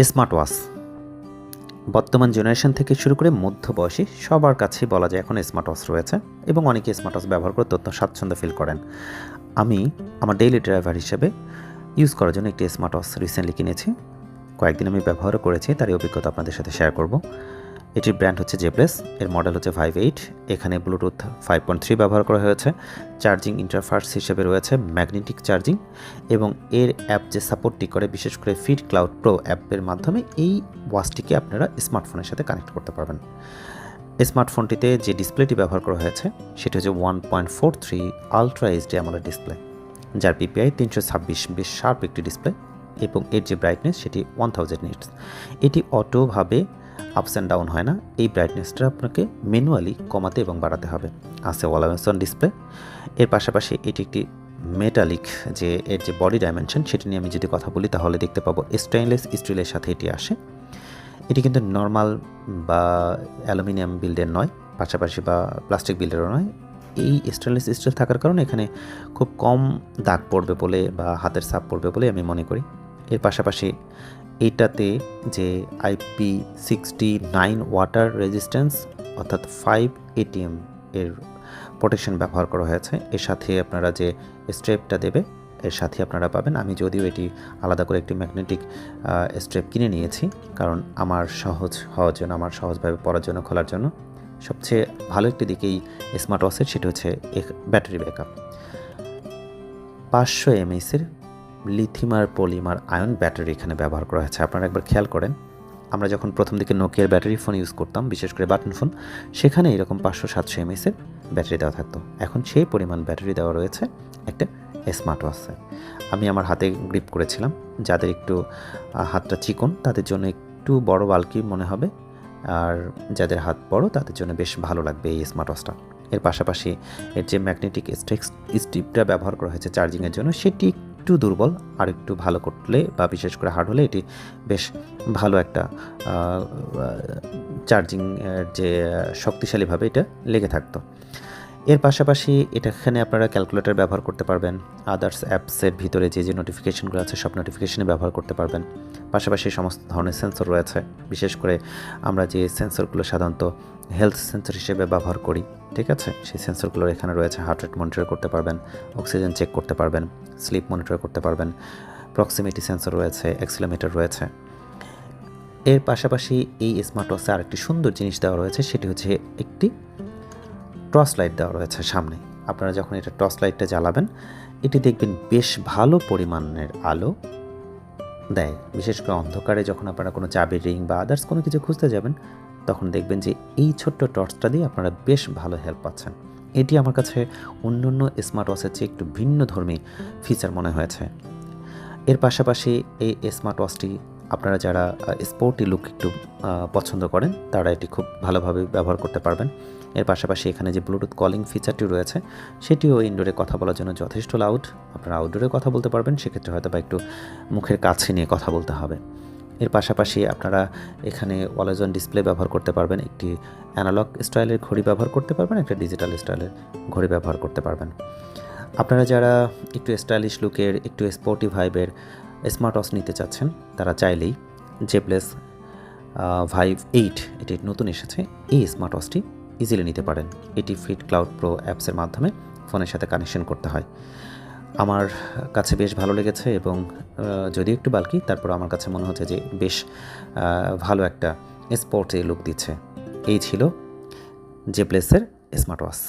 Smart watch বর্তমান generation থেকে শুরু করে মধ্যবয়সী সবার কাছেই বলা যায় এখন স্মার্ট ওয়াচ রয়েছে এবং অনেকে স্মার্ট ওয়াচ ব্যবহার করে তথ্য স্বাচ্ছন্দ্য ফিল করেন। আমি আমার ডেইলি ড্রাইভার হিসেবে ইউজ করার জন্য একটি স্মার্ট ওয়াচ রিসেন্টলি কিনেছি। কয়েকদিন আমি ব্যবহারও করেছি, তারই অভিজ্ঞতা আপনাদের সাথে শেয়ার করব। এটির ব্র্যান্ড হচ্ছে জেপ্লেস এর মডেল হচ্ছে ফাইভ এইট এখানে ব্লুটুথ ফাইভ পয়েন্ট থ্রি ব্যবহার করা হয়েছে চার্জিং ইন্টারফার্স হিসেবে রয়েছে ম্যাগনেটিক চার্জিং এবং এর অ্যাপ যে সাপোর্টটি করে, বিশেষ করে ফিট ক্লাউড প্রো অ্যাপের মাধ্যমে, এই ওয়াচটিকে আপনারা স্মার্টফোনের সাথে কানেক্ট করতে পারবেন। স্মার্টফোনটিতে যে ডিসপ্লেটি ব্যবহার করা হয়েছে, সেটি হচ্ছে one point four three ultra HD আমলের ডিসপ্লে যার পিপিআই তিনশো ছাব্বিশ বেশ শার্প একটি ডিসপ্লে এবং এর যে ব্রাইটনেস সেটি ওয়ান থাউজেন্ড নিটস এটি অটোভাবে আপস অ্যান্ড ডাউন হয় না। এই ব্রাইটনেসটা আপনাকে ম্যানুয়ালি কমাতে এবং বাড়াতে হবে। আছে ওয়ালামেসন ডিসপ্লে এর পাশাপাশি এটি একটি মেটালিক যে, এর যে বডি ডাইমেনশন সেটি নিয়ে আমি যদি কথা বলি, তাহলে দেখতে পাবো স্টেইনলেস স্টিলের সাথে এটি আসে। এটি কিন্তু নর্মাল বা অ্যালুমিনিয়াম বিল্ডের নয়, পাশাপাশি বা প্লাস্টিক বিল্ডেরও নয়। এই স্টেনলেস স্টিল থাকার কারণে এখানে খুব কম দাগ পড়বে বলে বা হাতের ছাপ পড়বে বলে আমি মনে করি। এর পাশাপাশি এইটাতে যে IP sixty nine water resistance অর্থাৎ ফাইভ এটিএম এর প্রোটেকশন ব্যবহার করা হয়েছে, এর সাথে আপনারা যে স্ট্রেপটা দেবে, এর সাথে আপনারা পাবেন। আমি যদিও এটি আলাদা করে একটি ম্যাগনেটিক স্ট্রেপ কিনে নিয়েছি, কারণ আমার সহজ হওয়ার জন্য, আমার সহজভাবে পড়ার জন্য, খোলার জন্য সবচেয়ে ভালো একটি দিকেই স্মার্ট ওয়াচের সেটি হচ্ছে ব্যাটারি ব্যাকআপ পাঁচশো এমএসের লিথিমার পলিমার আয়ন ব্যাটারি এখানে ব্যবহার করা হয়েছে। আপনারা একবার খেয়াল করেন, আমরা যখন প্রথম দিকে নোকিয়ার ব্যাটারি ফোন ইউজ করতাম, বিশেষ করে বাটন ফোন, সেখানে এরকম পাঁচশো সাতশো এমএসের ব্যাটারি দেওয়া থাকতো। এখন সেই পরিমাণ ব্যাটারি দেওয়া রয়েছে একটা স্মার্ট ওয়াচে আমি আমার হাতে গ্রিপ করেছিলাম, যাদের একটু হাতটা চিকন, তাদের জন্য একটু বড় বালকি মনে হবে, আর যাদের হাত বড়, তাদের জন্য বেশ ভালো লাগবে এই স্মার্ট ওয়াচটা এর পাশাপাশি এর যে ম্যাগনেটিক স্ট্রিক্স স্ট্রিপটা ব্যবহার করা হয়েছে চার্জিংয়ের জন্য, সেটি একটু দুর্বল আর একটু ভালো করলে বা বিশেষ করে হার্ড হলে এটি বেশ ভালো একটা চার্জিং যে শক্তিশালীভাবে এটা লেগে থাকতো। এর পাশাপাশি এটা এখানে আপনারা ক্যালকুলেটর ব্যবহার করতে পারবেন। আদার্স অ্যাপসের ভিতরে যে যে নোটিফিকেশনগুলো আছে, সব নোটিফিকেশনে ব্যবহার করতে পারবেন। পাশাপাশি সমস্ত ধরনের সেন্সর রয়েছে। বিশেষ করে আমরা যে সেন্সরগুলো সাধারণত হেলথ সেন্সর হিসেবে ব্যবহার করি, ঠিক আছে? সেই সেন্সরগুলোর এখানে রয়েছে হার্ট রেট মনিটর করতে পারবেন অক্সিজেন চেক করতে পারবেন স্লিপ মনিটর করতে পারবেন প্রক্সিমিটি সেন্সর রয়েছে এক্সিলোমিটার রয়েছে। এর পাশাপাশি এই স্মার্ট ওয়াচে আরেকটি সুন্দর জিনিস দেওয়া রয়েছে, সেটি হচ্ছে একটি টর্চ লাইট দেওয়া রয়েছে সামনে। আপনারা যখন এটা টর্চ লাইটটা জ্বালাবেন, এটি দেখবেন বেশ ভালো পরিমাণের আলো দেয়। বিশেষ করে অন্ধকারে যখন আপনারা কোনো চাবির রিং বা আদার্স কোনো কিছু খুঁজতে যাবেন, তখন দেখবেন যে এই ছোট্ট টর্চটা দিয়ে আপনারা বেশ ভালো হেল্প পাচ্ছেন। এটি আমার কাছে অন্য অন্য স্মার্ট ওয়াচের চেয়ে একটু ভিন্ন ধর্মী ফিচার মনে হয়েছে। এর পাশাপাশি এই স্মার্ট ওয়াচটি আপনারা যারা স্পোর্টি লুক একটু পছন্দ করেন, তারা এটি খুব ভালোভাবে ব্যবহার করতে পারবেন। এর পাশাপাশি এখানে যে ব্লুটুথ কলিং ফিচারটি রয়েছে, সেটিও ইনডোরে কথা বলার জন্য যথেষ্ট লাউড আপনারা আউটডোরে কথা বলতে পারবেন, সেক্ষেত্রে হয়তো বা একটু মুখের কাছে নিয়ে কথা বলতে হবে। এর পাশাপাশি আপনারা এখানে ওয়ালেজন ডিসপ্লে ব্যবহার করতে পারবেন, একটি অ্যানালগ স্টাইলের ঘড়ি ব্যবহার করতে পারবেন, একটা ডিজিটাল স্টাইলের ঘড়ি ব্যবহার করতে পারবেন। আপনারা যারা একটু স্টাইলিশ লুকের একটু স্পোর্টিভ ভাইবের স্মার্ট ওয়াচ নিতে চাচ্ছেন, তারা চাইলেই জেপ্লেস ভাইভ এইট এটি নতুন এসেছে, এই স্মার্ট ওয়াচটি ইজিলি নিতে পারেন। এটি ফিট ক্লাউড প্রো অ্যাপসের মাধ্যমে ফোনের সাথে কানেকশন করতে হয়। আমার কাছে বেশ ভালো লেগেছে এবং যদিও একটু বালকি, তারপর আমার কাছে মনে হচ্ছে যে বেশ ভালো একটা স্পোর্টে লুক দিচ্ছে। এই ছিল জেপ্লেসের স্মার্ট ওয়াচ